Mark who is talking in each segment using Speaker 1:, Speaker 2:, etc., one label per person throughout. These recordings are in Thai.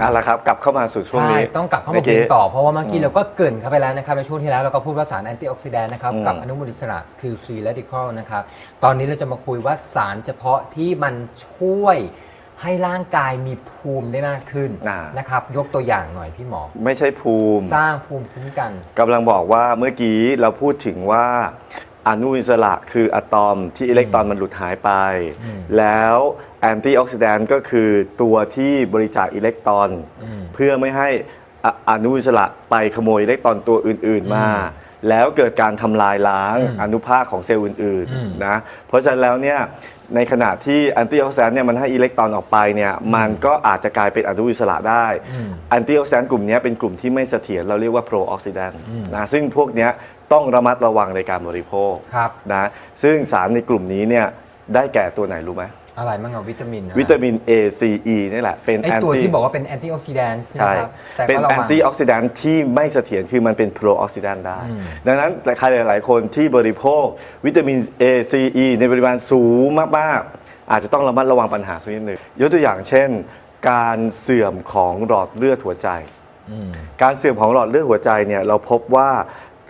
Speaker 1: เอาละครับกลับเข้ามาสู่ช่วง
Speaker 2: ใช่
Speaker 1: นี้
Speaker 2: ต้องกลับเข้ามาคุยกันต่อ เพราะว่าเมื่อกี้เราก็เกรินเข้าไปแล้วนะครับในช่วงที่แล้วเราก็พูดว่าสารแอนตี้ออกซิแดนต์นะครับ
Speaker 1: อืม
Speaker 2: กับอนุมูลอิสระคือฟรีเรดิคอลนะครับตอนนี้เราจะมาคุยว่าสารเฉพาะที่มันช่วยให้ร่างกายมีภูมิได้มากขึ้น
Speaker 1: อ่า
Speaker 2: นะครับยกตัวอย่างหน่อยพี่หมอ
Speaker 1: ไม่ใช่ภูมิ
Speaker 2: สร้างภูมิคุ้มกัน
Speaker 1: กำลังบอกว่าเมื่อกี้เราพูดถึงว่า อนุอิสระคืออะตอมที่อิเล็กตรอนมันหลุดหายไป
Speaker 2: อืม
Speaker 1: แล้วแอนตี้ออกซิแดนต์ก็คือตัวที่บริจาคอิเล็กตรอน
Speaker 2: อืม
Speaker 1: เพื่อไม่ให้อะอนุอิสระไปขโมยอิเล็กตรอนตัวอื่น ๆ มา แล้วเกิดการทำลายล้าง
Speaker 2: อืม
Speaker 1: อนุภาคของเซลล์อื่น
Speaker 2: อืม
Speaker 1: ๆนะ เพราะฉะนั้นแล้วเนี่ย ในขณะที่แอนตี้ออกซิแดนต์เนี่ยมันให้อิเล็กตรอนออกไปเนี่ยมันก็อาจจะกลายเป็นอนุอิสระได้
Speaker 2: อืม
Speaker 1: แอนตี้ออกซิแดนต์กลุ่มเนี้ยเป็นกลุ่มที่ไม่เสถียรเราเรียกว่าโปรออกซิแดนต์
Speaker 2: อืม
Speaker 1: นะซึ่งพวกเนี้ยต้องระมัดระวังในการบริโภค
Speaker 2: ครับ
Speaker 1: นะซึ่งสารในกลุ่มนี้เนี่ยได้แก่ตัวไหนรู้ไหม
Speaker 2: อะไรบ้างอะวิตามินนะ
Speaker 1: วิตามิน A C E นี่แหละเป็น
Speaker 2: ไอ
Speaker 1: แอน
Speaker 2: ตัว
Speaker 1: ตี้
Speaker 2: ที่บอกว่าเป็นแอนตี้ออกซิแดนต์นะ
Speaker 1: ใช่
Speaker 2: ครับแต่
Speaker 1: เป็น
Speaker 2: ก็ระ
Speaker 1: แอน
Speaker 2: วัง
Speaker 1: ตี้ออกซิแดนต์ที่ไม่เสถียรคือมันเป็นโปรออกซิแดนต์ได้
Speaker 2: อืม
Speaker 1: ดังนั้นใครหลาย ๆ คนที่บริโภค วิตามิน A C E ในปริมาณสูงมาก ๆ อาจจะต้องระมัดระวังปัญหาสักนิดหนึ่งยกตัวอย่างเช่น การเสื่อมของหลอดเลือดหัวใจ
Speaker 2: อืม
Speaker 1: การเสื่อมของหลอดเลือดหัวใจเนี่ยเราพบว่า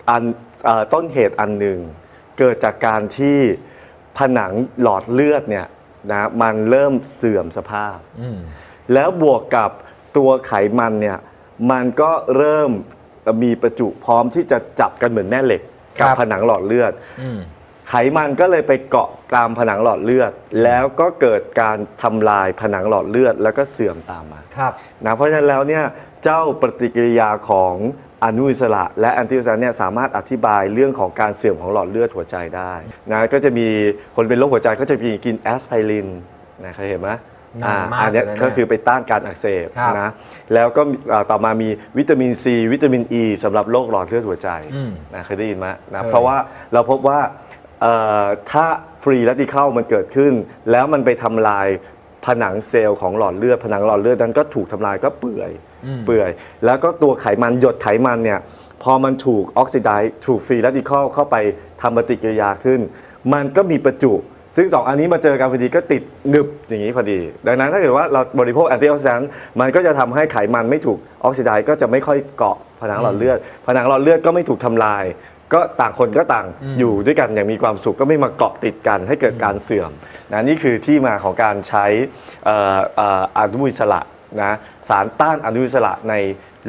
Speaker 1: อันเอ่อต้นเหตุอันหนึ่ง เกิดจากการที่ผนังหลอดเลือดเนี่ย นะมันเริ่มเสื่อมสภาพ
Speaker 2: อืม
Speaker 1: แล้วบวกกับตัวไขมันเนี่ยมันก็เริ่มมีประจุพร้อมที่จะจับกันเหมือนแม่เหล็กกับ
Speaker 2: ครับ
Speaker 1: ผนังหลอดเลือด
Speaker 2: อืม
Speaker 1: ไขมันก็เลยไปเกาะตามผนังหลอดเลือด แล้วก็เกิดการทำลายผนังหลอดเลือด แล้วก็เสื่อมตามมา
Speaker 2: ครับ
Speaker 1: นะเพราะฉะนั้นแล้วเนี่ยเจ้าปฏิกิริยาของ อนุอิสระ และแอนติอิสระเนี่ยสามารถอธิบายเรื่องของการเสื่อมของหลอดเลือดหัวใจได้นะก็จะมีคนเป็นโรคหัวใจก็จะมีกินแอสไพรินนะเคยเห็นไหม
Speaker 2: นานมาก
Speaker 1: อันเนี้ย
Speaker 2: เลยนะ
Speaker 1: ก็คือไปต้านการอักเสบ
Speaker 2: ครับ
Speaker 1: นะแล้วก็เอ่อต่อมามีวิตามินซีวิตามินอ e ีสำหรับโรคหลอดเลือดหัวใจ
Speaker 2: อืม
Speaker 1: นะเคยได้ยินไหมนะ
Speaker 2: เคย
Speaker 1: เพราะว่าเราพบว่าเอ่อถ้าฟรีแรดิเคิลมันเกิดขึ้น แล้วมันไปทำลาย ผนังเซลล์ของหลอดเลือดผนังหลอดเลือดนั้นก็ถูกทำลายก็เปื่อย
Speaker 2: อืม
Speaker 1: เปื่อย แล้วก็ตัวไขมันหยดไขมันเนี่ยพอมันถูกออกซิไดซ์ถูกฟรีแรดิเคิลเข้าไปทำปฏิกิริยาขึ้น มันก็มีประจุ ซึ่งสองอันนี้มาเจอกันพอดีก็ติดหนึบอย่างนี้พอดี ดังนั้นถ้าเกิดว่าเราบริโภคแอนตี้ออกซิแดนต์มันก็จะทำให้ไขมันไม่ถูกออกซิไดซ์ก็จะไม่ค่อยเกาะผนังหลอดเลือด ผนังหลอดเลือดก็ไม่ถูกทำลาย ก็ต่างคนก็ต่าง
Speaker 2: อืม
Speaker 1: อยู่ด้วยกันอย่างมีความสุขก็ไม่มาเกาะติดกันให้เกิดการเสื่อมนะนี่คือที่มาของการใช้เอ่อเอ่ออนุมูลอิสระนะสารต้านอนุมูลอิสระใน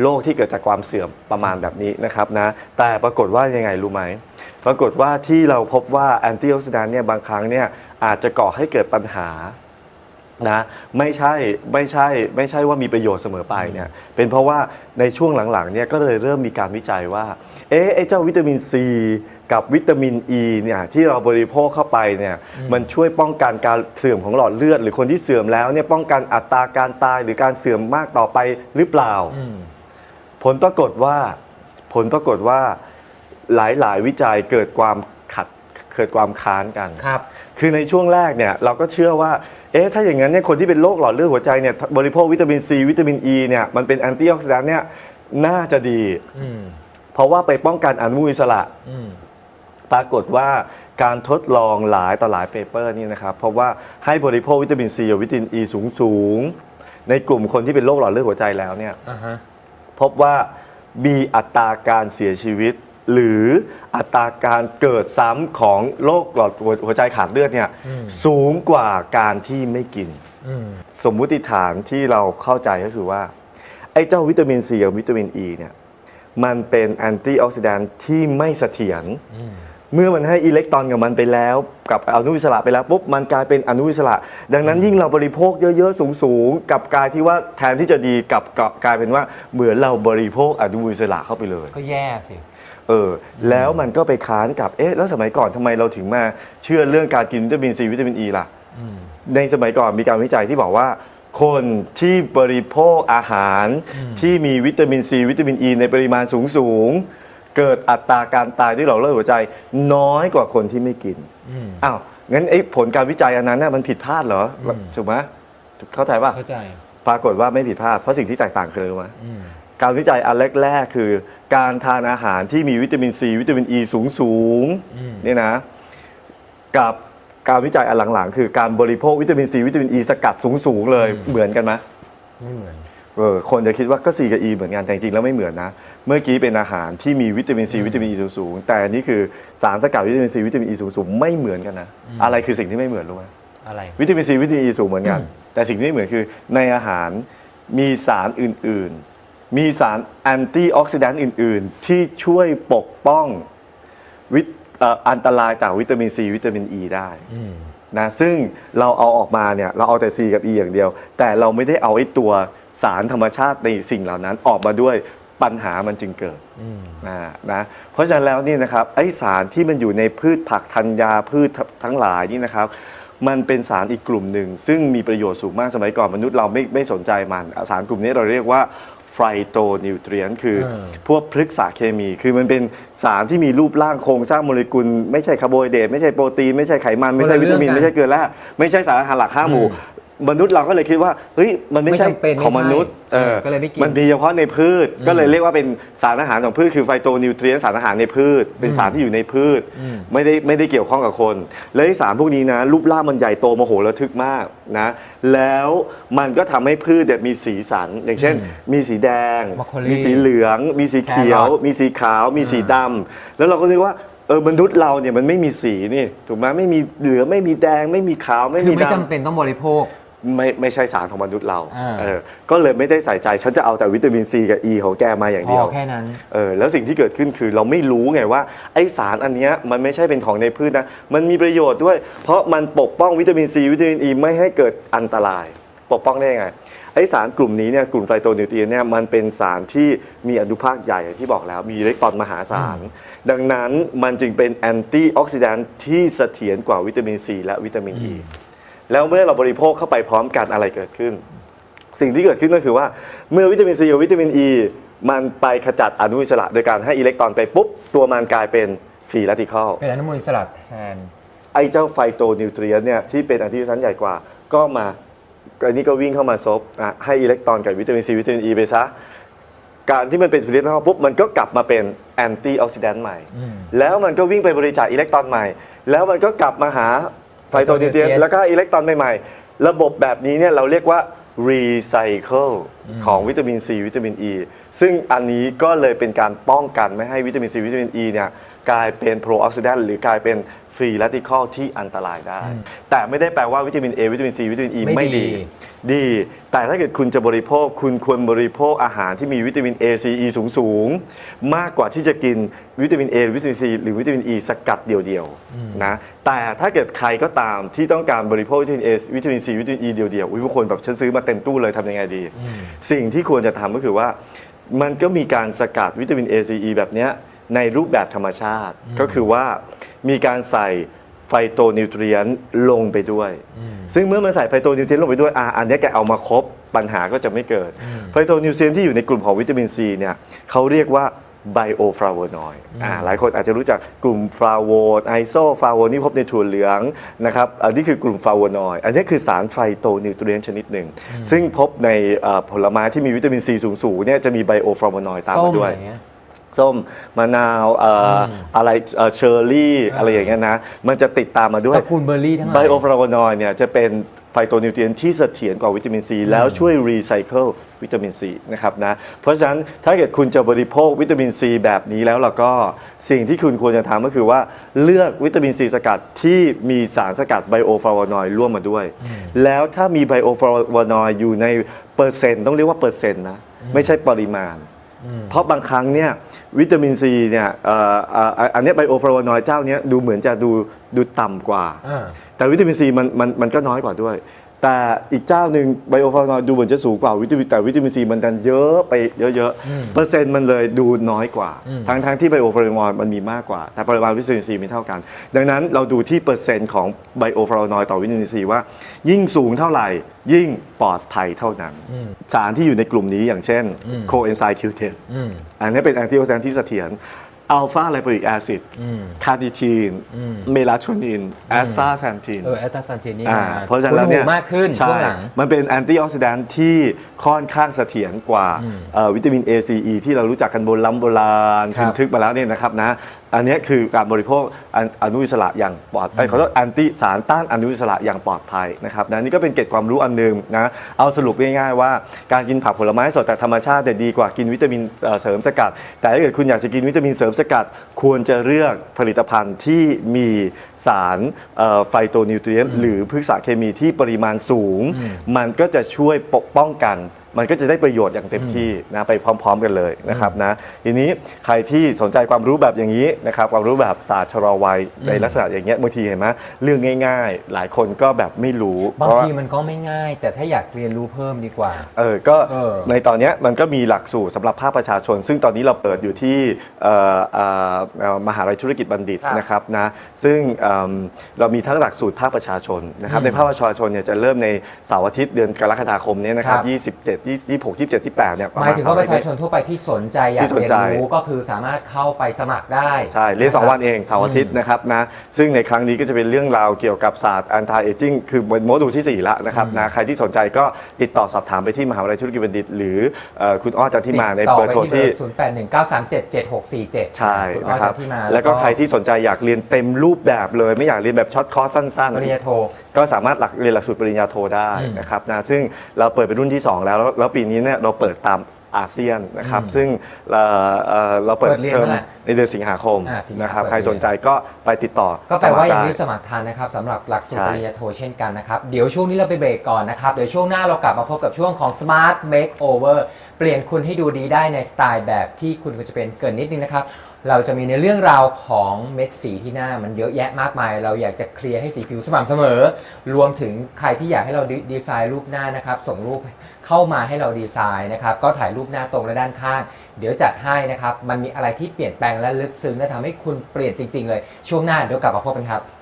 Speaker 1: โรคที่เกิดจากความเสื่อมประมาณแบบนี้นะครับนะแต่ปรากฏว่ายังไงรู้ไหมปรากฏว่าที่เราพบว่าแอนตี้ออกซิแดนต์เนี่ยบางครั้งเนี่ยอาจจะก่อให้เกิดปัญหา นะไม่ใช่ไม่ใช่ไม่ใช่ว่ามีประโยชน์เสมอไปเนี่ยเป็นเพราะว่าในช่วงหลังๆเนี่ยก็เลยเริ่มมีการวิจัยว่าเอ๊ะไอ้เจ้าวิตามินซีกับวิตามินอ e ีเนี่ยที่เราบริโภคเข้าไปเนี่ยมันช่วยป้องกันการเสื่อมของหลอดเลือด หรือคนที่เสื่อมแล้วเนี่ยป้องกันอัตราการตายหรือการเสื่อมมากต่อไปหรือเปล่า
Speaker 2: อืม
Speaker 1: ผลปรากฏว่าผลปรากฏว่าหลายๆ วิจัยเกิดความขัด เกิดความค้านกัน
Speaker 2: ครับ
Speaker 1: คือในช่วงแรกเนี่ยเราก็เชื่อว่า เอ๊ะ ถ้าอย่างนั้นเนี่ยคนที่เป็นโรคหลอดเลือดหัวใจเนี่ยบริโภควิตามินซีวิตามินอ e ีเนี่ยมันเป็นแอนตี้ออกซิแดนต์เนี่ยน่าจะดี
Speaker 2: อืม
Speaker 1: เพราะว่าไปป้องกันอนุมูลอิสระ
Speaker 2: อืม
Speaker 1: ปรากฏว่าการทดลองหลายต่อหลายเปเปอร์นี่นะครับเพราะว่าให้บริโภควิตามินซีกับวิตามินอ e ีสูงสูงๆในกลุ่มคนที่เป็นโรคหลอดเลือดหัวใจแล้วเนี่ย
Speaker 2: อ่าฮะ
Speaker 1: พบว่ามีอัตราการเสียชีวิต หรืออัตราการเกิดซ้ำของโรคหลอดหัวใจขาดเลือดเนี่ย
Speaker 2: อืม
Speaker 1: สูงกว่าการที่ไม่กิน
Speaker 2: อืม
Speaker 1: สมมุติฐานที่เราเข้าใจก็คือว่า ไอ้เจ้าวิตามินซีกับวิตามินอ e ีเนี่ยมันเป็นแอนตี้ออกซิแดนต์ที่ไม่เสถียร
Speaker 2: อืม
Speaker 1: เมื่อมันให้อิเล็กตรอนกับมันไปแล้ว กับอนุอิสระไปแล้วปุ๊บมันกลายเป็นอนุอิสระ ดังนั้นยิ่งเราบริโภคเยอะๆสูงๆกับกลายที่ว่าแทนที่จะดีกับกลับกลายเป็นว่าเหมือนเราบริโภคอนุอิสระเข้าไปเลย
Speaker 2: ก็แย่สิ
Speaker 1: เออแล้วมันก็ไปค้านกับเอ๊ะแล้วสมัยก่อนทำไมเราถึงมาเชื่อเรื่องการกินวิตามินซีวิตามินอ e ีล่ะ
Speaker 2: อืม
Speaker 1: ในสมัยก่อนมีการวิจัยที่บอกว่า คนที่บริโภคอาหารที่มีวิตามินซีวิตามินอ e ีในปริมาณสูงสูงๆเกิดอัตราการตายด้วยหลอดเลือดหัวใจ น้อยกว่าคนที่ไม่กิน
Speaker 2: อืม
Speaker 1: อ้าวงั้นไอ้ผลการวิจัยอันนั้นน่ะมันผิดพลาดเหรอ
Speaker 2: อืม
Speaker 1: ถูกไหมเข้าใจป่ะ
Speaker 2: เข้าใจ
Speaker 1: ปรากฏว่าไม่ผิดพลาดเพราะสิ่งที่แตกต่างคืออะไรรู้ไหม
Speaker 2: อืม
Speaker 1: การวิจัยอันแรกๆคือ การทานอาหารที่มีวิตามินซีวิตามินอ e ีสูงสูงๆ
Speaker 2: อืม
Speaker 1: เนี่ยนะ กับการวิจัยอันหลังๆ คือการบริโภควิตามินซีวิตามินอ e ีสกัดสูงๆเลยเหมือนกันไหม
Speaker 2: ไม่เหมือน
Speaker 1: เออคนจะคิดว่าก็ C กับ E เหมือนกันแต่จริงๆแล้วไม่เหมือนนะ เมื่อกี้เป็นอาหารที่มีวิตามินซีวิตามิน E สูงๆแต่อันนี้คือสารสกัดวิตามินซีวิตามิน E สูงๆไม่เหมือนกันนะอะไรคือสิ่งที่ไม่เหมือนรู้ไหม
Speaker 2: อะไร
Speaker 1: วิตามินซีวิตามิน E สูงเหมือนกัน แต่สิ่งที่ไม่เหมือนคือในอาหารมีสารอื่นๆ มีสารแอนตี้ออกซิแดนต์อื่น ๆ ที่ช่วยปกป้องวิตเอ่ออันตรายจากวิตามินซีวิตามิน E ได้
Speaker 2: อืม
Speaker 1: นะซึ่งเราเอาออกมาเนี่ยเราเอาแต่ C กับ E อย่างเดียว แต่เราไม่ได้เอาไอ้ตัวสารธรรมชาติในสิ่งเหล่านั้นออกมาด้วยปัญหามันจึงเกิด
Speaker 2: อืม
Speaker 1: นะนะเพราะฉะนั้นแล้วเนี่ยนะครับไอ้สารที่มันอยู่ในพืชผักธัญญาพืชทั้งหลายนี่นะครับ มันเป็นสารอีกกลุ่มหนึ่ง ซึ่งมีประโยชน์สูงมากสมัยก่อนมนุษย์เราไม่ไม่สนใจมัน สารกลุ่มนี้เราเรียกว่า ไฟโตนิวเทรียนคือ
Speaker 2: เออ
Speaker 1: พวกพฤกษเคมี คือมันเป็นสารที่มีรูปร่างโครงสร้างโมเลกุล ไม่ใช่คาร์โบไฮเดรตไม่ใช่โปรตีน ไม่ใช่ไขมัน ไม่ใช่วิตามินไม่ใช่เกลือแร่ไม่ใช่สารอาหารหลักห้าหมู่ มนุษย์เราก็เลยคิดว่าเฮ้ยมันไม่ใช่
Speaker 2: ไม่จำเป็น
Speaker 1: ของมนุษย์
Speaker 2: ไม่ใช่
Speaker 1: เออ
Speaker 2: ก็เลยไม่กิน
Speaker 1: มันมีเฉพาะในพืช ก็เลยเรียกว่าเป็นสารอาหารของพืชคือไฟโตนิวเทรียนสารอาหารในพืช เป็นสารที่อยู่ในพืช
Speaker 2: อืม
Speaker 1: ไม่ได้ไม่ได้เกี่ยวข้องกับคน และไอ้สารพวกนี้นะรูปร่างมันใหญ่โตมโหฬารทึกมากนะแล้วมันก็ทำให้พืชเนี่ยมีสีสัน อย่างเช่น มีสีแดง
Speaker 2: บรอกโคลี
Speaker 1: มีสีเหลือง มีสีเขียว
Speaker 2: แครอท
Speaker 1: มีสีขาว มีสีดำแล้วเราก็นึกว่าเออมนุษย์เราเนี่ยมันไม่มีสีนี่ถูกไหมไม่มีเหลืองไม่มีแดงไม่มีขาวไม่
Speaker 2: คือ
Speaker 1: มี
Speaker 2: ไม่
Speaker 1: ดำ
Speaker 2: จำเป็นต้องบริโภค
Speaker 1: ไม่ไม่ใช่สารของมนุษย์เรา
Speaker 2: อ่า
Speaker 1: เออก็เลยไม่ได้ใส่ใจฉันจะเอาแต่วิตามินซีกับอ e ีของแกมาอย่าง
Speaker 2: พ
Speaker 1: เดี
Speaker 2: อ
Speaker 1: ยว
Speaker 2: แค่นั้น
Speaker 1: เออแล้วสิ่งที่เกิดขึ้นคือเราไม่รู้ไงว่าไอสารอันเนี้ยมันไม่ใช่เป็นของในพืชนะ มันมีประโยชน์ด้วย เพราะมันปกป้องวิตามินซีวิตามินอ e ีไม่ให้เกิดอันตราย ปกป้องได้ยังไงไอสารกลุ่มนี้เนี่ยกลุ่มไฟโตนิวเทรียนเนี่ยมันเป็นสารที่มีอนุภาคใหญ่อย่างที่บอกแล้วมีอิเล็กตรอนมหาศาล ดังนั้นมันจึงเป็นแอนตี้ออกซิแดนต์ที่เสถียรกว่าวิตามินซีและวิตามินอ e. ี แล้วเมื่อเราบริโภคเข้าไปพร้อมกันอะไรเกิดขึ้น สิ่งที่เกิดขึ้นก็คือว่า เมื่อวิตามินซีกับวิตามินอ e, ีมันไปขจัดอนุมูลอิสระ โดยการให้อิเล็กตรอนไปปุ๊บ ตัวมันกลายเป็นฟรีแรดิคอล
Speaker 2: เป็นอนุมูลอิสระแทน
Speaker 1: ไอ้เจ้าไฟโตนิวเทรียนเนี่ยที่เป็นอันที่ชั้นใหญ่กว่า ก็มาอันนี้ก็วิ่งเข้ามาซบอะให้อิเล็กตรอนกับวิตามินซีวิตามินอ e ีไปซะการที่มันเป็นฟรีแรดิคอลปุ๊บมันก็กลับมาเป็นแอนตี้ออกซิแดนต์ใหม่
Speaker 2: อืม
Speaker 1: แล้วมันก็วิ่งไปบริจาคอิเล็กตรอนใหม่ แล้วมันก็กลับมาหา ไฟโตนิวเทรียน
Speaker 2: Phytonutrients
Speaker 1: แล้วก็อิเล็กตรอนใหม่ๆ ระบบแบบนี้เนี่ยเราเรียกว่า recycle ของวิตามินซีวิตามินอ e, ีซึ่งอันนี้ก็เลยเป็นการป้องกันไม่ให้วิตามินซีวิตามินอ e ีเนี่ยกลายเป็นโปรออกซิแดนต์หรือกลายเป็น ฟรีแรดิคอลที่อันตรายได้ แต่ไม่ได้แปลว่าวิตามิน A วิตามินซีวิตามินอ e ี
Speaker 2: ไม่
Speaker 1: ไม่
Speaker 2: ดี
Speaker 1: ดี ดี แต่ถ้าเกิดคุณจะบริโภค คุณควรบริโภคอาหารที่มีวิตามิน A C E สูงสูงๆมากกว่าที่จะกินวิตามิน A หรือวิตามิน C หรือวิตามิน E สกัดเดี่ยวๆนะแต่ถ้าเกิดใครก็ตามที่ต้องการบริโภควิตามิน A วิตามิน C วิตามิน E เดี่ยวๆอุ๊ยบางคนแบบฉันซื้อมาเต็มตู้เลยทำยังไงดี สิ่งที่ควรจะทำก็คือว่ามันก็มีการสกัดวิตามิน A C E แบบเนี้ยในรูปแบบธรรมชาติก็คือว่า มีการใส่ไฟโตนิวเทรียนลงไปด้วย ซึ่งเมื่อมันใส่ไฟโตนิวเทรียนลงไปด้วยอะอันเนี้ยแกเอามาครบปัญหาก็จะไม่เกิด ไฟโตนิวเทรียนที่อยู่ในกลุ่มของวิตามินซีเนี่ยเขาเรียกว่าไบโอฟลาโวนอยด์อ่าหลายคนอาจจะรู้จักกลุ่มฟลาโวนไอโซฟลาโวนที่พบในถั่วเหลืองนะครับอันนี้คือกลุ่มฟลาโวนอยด์อันนี้คือสารไฟโตนิวเทรียนชนิดหนึ่ง ซึ่งพบในเอ่อผลไม้ที่มีวิตามินซีสูงๆเนี่ยจะมีไบโอฟลาโวนอยด์ตาม
Speaker 2: ส้ม
Speaker 1: มาด้วย
Speaker 2: อะไรเงี้ย
Speaker 1: ส้มมะนาวเอ่อออะไรเอ่อเชอร์รี่
Speaker 2: อ่า
Speaker 1: อะไรอย่างเงี้ยนะ มันจะติดตามมาด้วย
Speaker 2: ตระกูลเบอร์รี่ทั้งหลาย
Speaker 1: ไบโอฟลาโวนอยด์เนี่ยจะเป็นไฟโตนิวเทรียนที่เสถียรกว่าวิตามินซี แล้วช่วยรีไซเคิลวิตามินซีนะครับนะเพราะฉะนั้นถ้าเกิดคุณจะบริโภควิตามินซีแบบนี้แล้วเราก็สิ่งที่คุณควรจะทำก็คือว่าเลือกวิตามินซีสกัดที่มีสารสกัดไบโอฟลาโวนอยด์ร่วมมาด้วย แล้วถ้ามีไบโอฟลาโวนอยด์อยู่ในเปอร์เซ็นต์ต้องเรียกว่าเปอร์เซ็นต์นะไม่ใช่ปริมาณ เพราะบางครั้งเนี่ยวิตามินซีเนี่ยเอ่อเอ่ออันเนี้ไบโอฟลาโวนอยด์เจ้าเนี้ยดูเหมือนจะดูดูต่ำกว่า
Speaker 2: อ่า
Speaker 1: แต่วิตามินซีมันมันมันก็น้อยกว่าด้วย แต่อีกเจ้าหนึ่งไบโอฟลาโวนอยด์ดูเหมือนจะสูงกว่าวิตามินแต่วิตามินซีมันดันเยอะไปเยอะๆเปอร์เซ็นต์มันเลยดูน้อยกว่า ทั้งทั้งที่ไบโอฟลาโวนอยด์มันมีมากกว่า แต่ปริมาณวิตามินซีไม่เท่ากัน ดังนั้นเราดูที่เปอร์เซ็นต์ของไบโอฟลาโวนอยด์ต่อวิตามินซีว่า ยิ่งสูงเท่าไหร่ ยิ่งปลอดภัยเท่านั้น สารที่อยู่ในกลุ่มนี้อย่างเช่นโคเอนไซม์ Q10
Speaker 2: อืม
Speaker 1: อันนี้เป็นแอนตี้ออกซิแดนต์ที่เสถียร อัลฟาไลโปอิกแอซิด
Speaker 2: อืม
Speaker 1: คาร์ดิทีน เมลาโทนิน แอสซาแทนทีน
Speaker 2: เออแอตตาซันทีนนี่
Speaker 1: อ่า
Speaker 2: มา
Speaker 1: เพราะฉะนั้นแล้วเนี่ย
Speaker 2: คุ้หูมากขึ้น
Speaker 1: ใช่
Speaker 2: ช่วงหลัง
Speaker 1: มันเป็นแอนตี้ออกซิแดนต์ที่ค่อนข้างเสถียรกว่าเอ่อวิตามิน A C E ที่เรารู้จักกันโบราณโบราณ
Speaker 2: ครับ
Speaker 1: ทึกมาแล้วเนี่ยนะครับนะอันเนี้ยคือการบริโภคอันอนุอิสระอย่างปลอดเอ้ยขอโทษแอนติสารต้านอนุอิสระอย่างปลอดภัยนะครับนะนี่ก็เป็นเกร็ดความรู้อันหนึงนะเอาสรุปง่ายๆว่าการกินผักผลไม้สดจากธรรมชาติเนี่ยดีกว่ากินวิตามินเอ่อเสริมสกัด แต่ถ้าเกิดคุณอยากจะกินวิตามินเสริมสกัด ควรจะเลือกผลิตภัณฑ์ที่มีสารไฟโตนิวทรียนหรือพฤกษเคมีที่ปริมาณสูง มันก็จะช่วยปกป้องกัน มันก็จะได้ประโยชน์อย่างเต็มที่นะไปพร้อม ๆ กันเลยนะครับนะทีนี้ใครที่สนใจความรู้แบบอย่างนี้นะครับความรู้แบบศาสตร์ชะลอวัยในลักษณะอย่างเงี้ยบางทีเห็นไหมเรื่องง่าย ๆ หลายคนก็แบบไม่รู้
Speaker 2: บาง
Speaker 1: เพราะว่า
Speaker 2: ทีมันก็ไม่ง่าย แต่ถ้าอยากเรียนรู้เพิ่มดีกว่า
Speaker 1: เออก็
Speaker 2: เออ
Speaker 1: ในตอนเนี้ยมันก็มีหลักสูตรสำหรับภาคประชาชน ซึ่งตอนนี้เราเปิดอยู่ที่เอ่อเอ่อเอ่อมหาลัยธุรกิจบัณฑิต
Speaker 2: ครับ
Speaker 1: นะครับนะซึ่งเอิ่มเรามีทั้งหลักสูตรภาคประชาชนนะครับ
Speaker 2: อืม
Speaker 1: ในภาคประชาชนเนี่ยจะเริ่มในเสาร์อาทิตย์เดือนกรกฎาคมเนี้นะครับ
Speaker 2: ครับ
Speaker 1: 27 26 27 28เนี่ย
Speaker 2: หมายถึงว่าประชาชนทั่วไปที่สนใจอยาก
Speaker 1: ที่สน
Speaker 2: เรียน
Speaker 1: ใจ
Speaker 2: รู้ก็คือสามารถเข้าไปสมัครได้
Speaker 1: ใช่เรียนสองะ
Speaker 2: ครับ
Speaker 1: วันเองเสาร์อาทิตย์นะครับนะซึ่งในครั้งนี้ก็จะเป็นเรื่องราวเกี่ยวกับศาสตร์ anti aging คือเป็นโมดูลที่4แล้วนะครับนะใครที่สนใจก็ติดต่อสอบถามไปที่มหาวิทยาลัยธุรกิจบัณฑิต หรือเอ่อคุณอ้อจันทิมาใน
Speaker 2: ติดต่
Speaker 1: เบอร์โทรที่
Speaker 2: 0 8 1 9 3 7 7 6 4 7
Speaker 1: ใช่
Speaker 2: คุณอ้อ
Speaker 1: นะครับ
Speaker 2: จันที่มา
Speaker 1: แล้วก็ใครที่สนใจอยากเรียนเต็มรูปแบบเลย ไม่อยากเรียนแบบช็อตคอร์สสั้น
Speaker 2: ปริญญาโท
Speaker 1: ๆก็สามารถหลักเรียนหลักสูตรปริญญาโทได้
Speaker 2: อืม
Speaker 1: นะครับนะซึ่งเราเปิดเป็นรุ่นที่ 2 แล้วแล้วแล้วปีนี้เนี่ยเราเปิดตามอาเซียนนะครับ
Speaker 2: อืม
Speaker 1: ซึ่งเอ่อเอ่อเราเปิด
Speaker 2: เปิดเรียน
Speaker 1: เทอม
Speaker 2: เมื่อไหร่
Speaker 1: ในเดือนสิงหาคม
Speaker 2: อ่าสิงหา
Speaker 1: นะครับ
Speaker 2: เปิด
Speaker 1: ใคร
Speaker 2: เรียน
Speaker 1: สนใจก็ไปติดต่อ
Speaker 2: ก็แปลว่า
Speaker 1: ส
Speaker 2: ยัง
Speaker 1: มัคร
Speaker 2: รีบ
Speaker 1: ได้
Speaker 2: สมัครทันนะครับสำหรับหลักสูตร
Speaker 1: ใช่
Speaker 2: ปริญญาโทเช่นกันนะครับ เดี๋ยวช่วงนี้เราไปเบรกก่อนนะครับ เดี๋ยวช่วงหน้าเรากลับมาพบกับช่วงของ Smart Makeover เปลี่ยนคุณให้ดูดีได้ในสไตล์แบบที่คุณควรจะเป็นเกินนิดนึงนะครับ เราจะมีในเรื่องราวของเม็ดสีที่หน้ามันเยอะแยะมากมาย เราอยากจะเคลียร์ให้สีผิวสม่ำเสมอ รวมถึงใครที่อยากให้เราดีดีไซน์รูปหน้านะครับ ส่งรูปเข้ามาให้เราดีไซน์นะครับ ก็ถ่ายรูปหน้าตรงและด้านข้าง เดี๋ยวจัดให้นะครับ มันมีอะไรที่เปลี่ยนแปลงและลึกซึ้งและทำให้คุณเปลี่ยนจริง ๆ เลย ช่วงหน้าเดี๋ยวกลับมาพบกันครับ